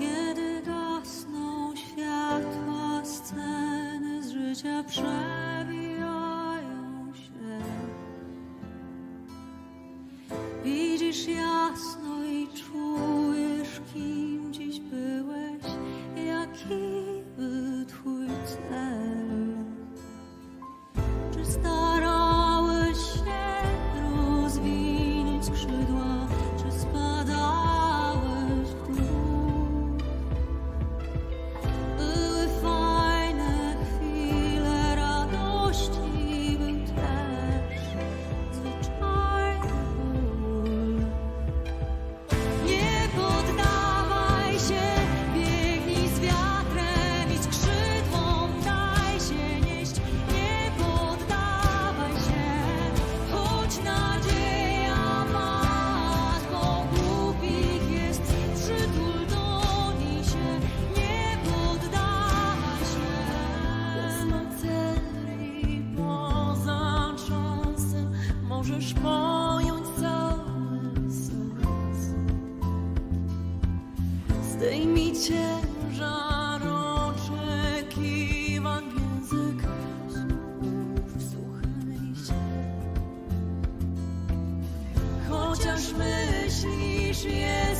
Kiedy gasną światła sceny z życia przebijają się, widzisz jasno i czujesz. już pojąć cały sens. Zdejmij ciężar oczekiwań w język słów, wsłuchaj. Chociaż myślisz jest